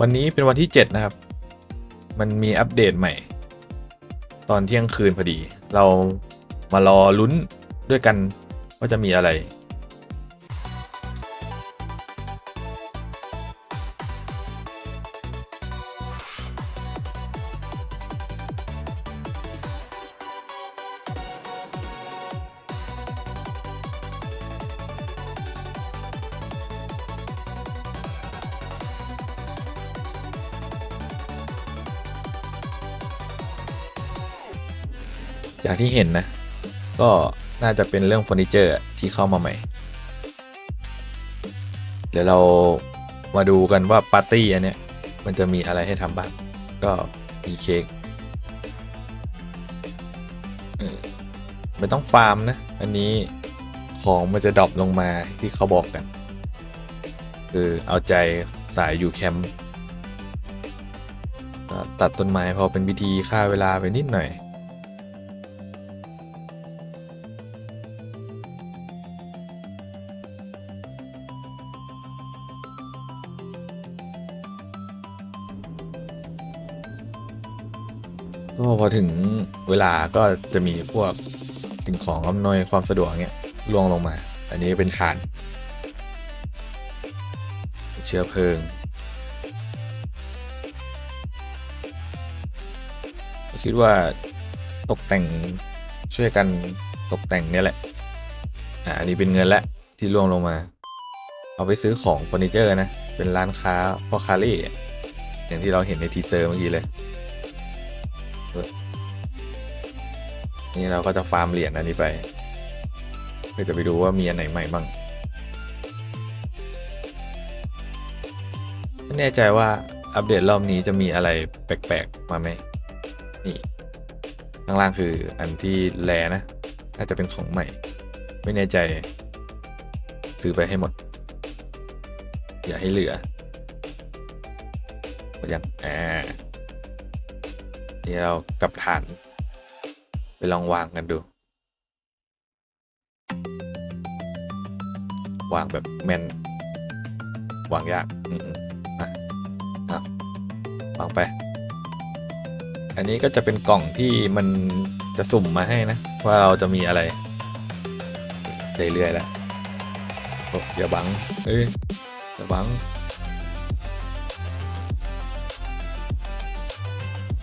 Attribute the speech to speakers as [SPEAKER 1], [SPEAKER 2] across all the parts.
[SPEAKER 1] วันนี้เป็นวันที่ 7 นะครับ มันมีอัปเดตใหม่ ตอนเที่ยงคืนพอดี เรามารอลุ้นด้วยกันว่าจะมีอะไร จากที่เห็นนะ ก็น่าจะเป็นเรื่องเฟอร์นิเจอร์ที่เข้ามาใหม่ เดี๋ยวเรามาดูกันว่าปาร์ตี้อันเนี้ยมันจะมีอะไรให้ทำบ้าง ก็มีเค้กไม่ต้องฟาร์มนะ อันนี้ของมันจะดรอปลงมาที่เขาบอกกัน คือเอาใจสายอยู่แคมป์ตัดต้นไม้พอเป็นวิธีฆ่าเวลาไปนิดหน่อย ก็พอถึงเวลาก็จะมีพวกสิ่งของอำนวยความสะดวกเงี้ยล่วงลงมา อันนี้เป็นฐาน เชื้อเพลิงคิดว่าตกแต่งช่วยกันตกแต่งเนี่ยแหละ อ่าอันนี้เป็นเงินและที่ล่วงลงมา เอาไปซื้อของเฟอร์นิเจอร์นะ เป็นร้านค้าพ่อคาเล่อย่างที่เราเห็นในทีเซอร์เมื่อกี้เลย นี่เราก็จะฟาร์มเหรียญอันนี้ไปเพื่อจะไปดูว่ามีอันไหนใหม่บ้างไม่แน่ใจว่าอัปเดตรอบนี้จะมีอะไรแปลกๆมาไหมนี่ข้างล่างคืออันที่แลนะน่าจะเป็นของใหม่ ไม่แน่ใจ ซื้อไปให้หมด อย่าให้เหลือหมดยังอ่า นี่เรากับฐาน ไปลองวางกันดู วางแบบแมนวางยากอืมอะอะวางไป อันนี้ก็จะเป็นกล่องที่มันจะสุ่มมาให้นะ ว่าเราจะมีอะไรเรื่อยๆแล้วโอ้อย่าบัง เอ้ยอย่าบัง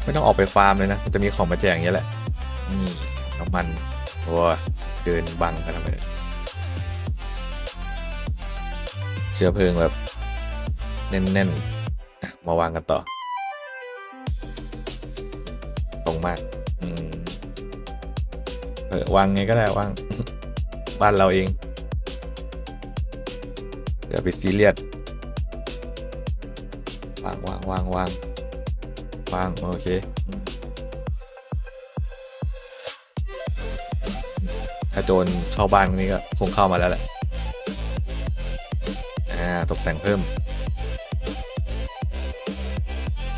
[SPEAKER 1] ไม่ต้องออกไปฟาร์มเลยนะ มันจะมีของมาแจกอย่างเงี้ยแหละ นี่น้ำมันโอ้ยเดินบังกันทำไมเชื้อเพลิงแบบ แน่นๆ มาวางกันต่อ ตรงมาก อืมเออวางไงก็ได้วาง บ้านเราเองเดี๋ยวไปซีเรียสวางวางวางวางวาง โอเคถ้าโจรเข้าบ้านนี้ก็คงเข้ามาแล้วแหละอ่าตกแต่งเพิ่ม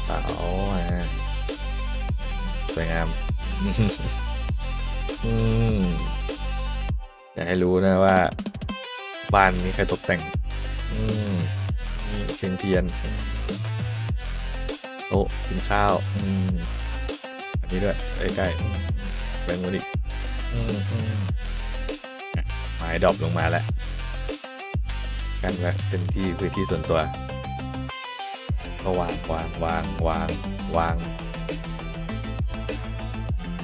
[SPEAKER 1] เสาอ่าสวยงามอืมอยากให้รู้นะว่า บ้านมีใครตกแต่ง อืมนี่เชียงเทียน ต๊ะกินข้าวอืมอันนี้ด้วยใกล้ๆแบงค์วันอีกอืมอืมไม้ดรอปลงมาแล้วกันไว้เป็นที่พื้นที่ส่วนตัว ก็วางวางวางวางวาง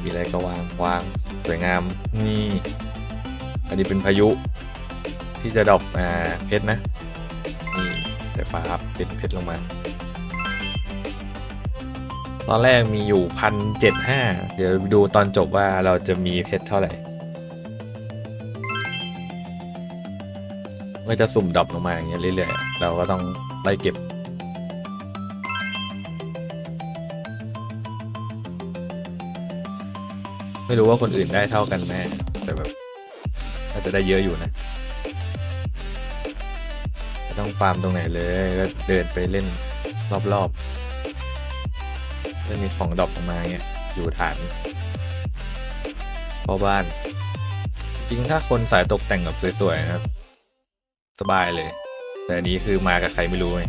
[SPEAKER 1] มีอะไรก็วางวางสวยงามนี่อันนี้เป็นพายุที่จะดรอปอ่าเพชรนะนี่สายฟ้าเป็นเพชรลงมา ตอนแรกมีอยู่พันเจ็ดห้าเดี๋ยวดูตอนจบว่าเราจะมีเพชรเท่าไหร่ก็จะสุ่มดรอปลงมาอย่างเงี้ยเรื่อยๆ เราก็ต้องไล่เก็บ ไม่รู้ว่าคนอื่นได้เท่ากันแน่แต่แบบน่าจะได้เยอะอยู่นะต้องฟาร์มตรงไหนเลยก็เดินไปเล่นรอบๆ ไม่มีของดรอปออกมาเงี้ยอยู่ฐานพ่อบ้าน จริงถ้าคนสายตกแต่งแบบสวยๆนะครับ สบายเลย แต่นนี้คือมากับใครไม่รู้ไง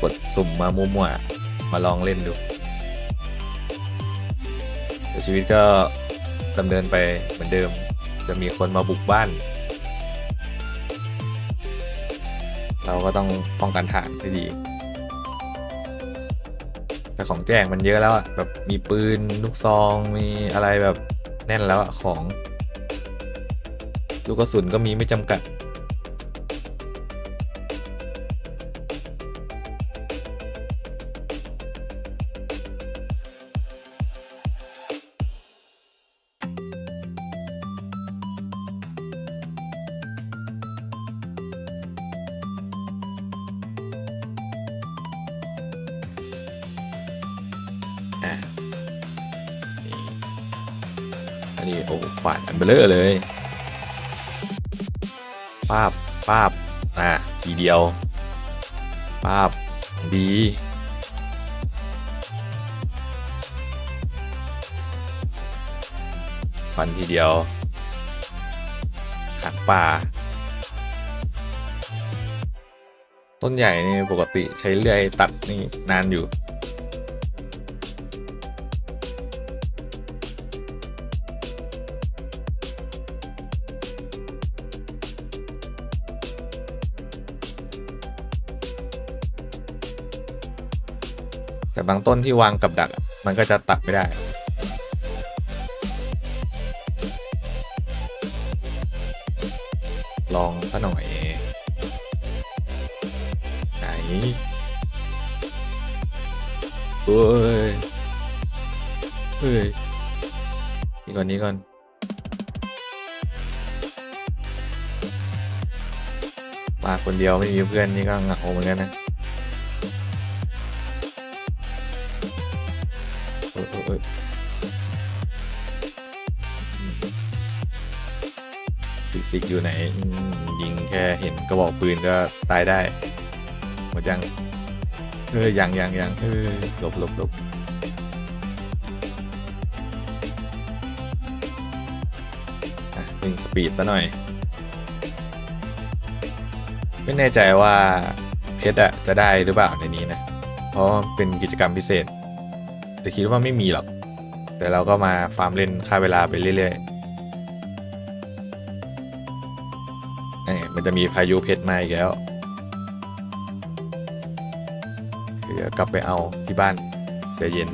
[SPEAKER 1] กดสุ่มมามั่วๆมาลองเล่นดูแต่ชีวิตก็ดำเนินไปเหมือนเดิม จะมีคนมาบุกบ้าน เราก็ต้องป้องกันฐานให้ดี แต่ของแจกมันเยอะแล้วอะแบบมีปืนลูกซองมีอะไรแบบแน่นแล้วอะของ ลูกกระสุนก็มีไม่จำกัด นนี้โอ้ขวานอันเบลเลอร์เลยป้าบป้าบอะทีเดียวป้าบดีฟันทีเดียวหักป่า ต้นใหญ่นี่ปกติใช้เลื่อยตัดนี่นานอยู่ แต่บางต้นที่วางกับดัก มันก็จะตัดไม่ได้ ลองซะหน่อยไหนเฮ้ยเฮ้ยนี่ก่อนนี้ก่อนมาคนเดียวไม่มีเพื่อนนี่ก็เหงาเหมือนกันนะ เออเออเออฟิสิกอยู่ไหนอืมยิงแค่เห็นกระบอกปืนก็ตายได้ หมดยัง เออยังยังยังเออหลบหลบหลบอะหนึ่งสปีดซะหน่อย ไม่แน่ใจว่าเพชรอะจะได้หรือเปล่าในนี้นะ เพราะมันเป็นกิจกรรมพิเศษ จะคิดว่าไม่มีหรอก แต่เราก็มาฟาร์มเล่นค่าเวลาไปเรื่อยๆเอ้ยมันจะมีพายุเพชรมาอีกแล้วเดี๋ยวกลับไปเอาที่บ้านใจเย็น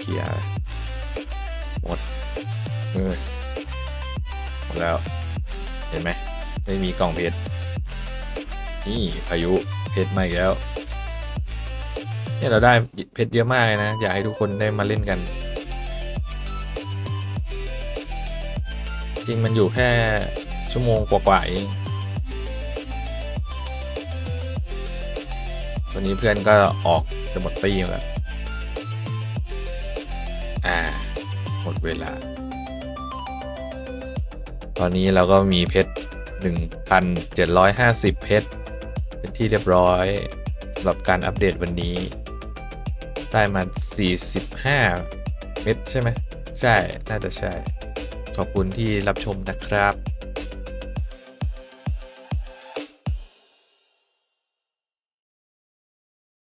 [SPEAKER 1] เคลียร์หมดเออหมดแล้ว เห็นไหม ไม่มีกล่องเพชร นี่พายุเพชรมาอีกแล้ว เนี่ยเราได้เพชรเยอะมากเลยนะ อยากให้ทุกคนได้มาเล่นกัน จริงมันอยู่แค่ชั่วโมงกว่าๆเองวันนี้เพื่อนก็ออกจะหมดตีแล้ว อ่า หมดเวลา ตอนนี้เราก็มีเพชร 1,750 เพชร เป็นที่เรียบร้อยสำหรับการอัปเดตวันนี้ ได้มา 45 เม็ดใช่ไหม ใช่ น่าจะใช่ ขอบคุณที่รับชมนะครับ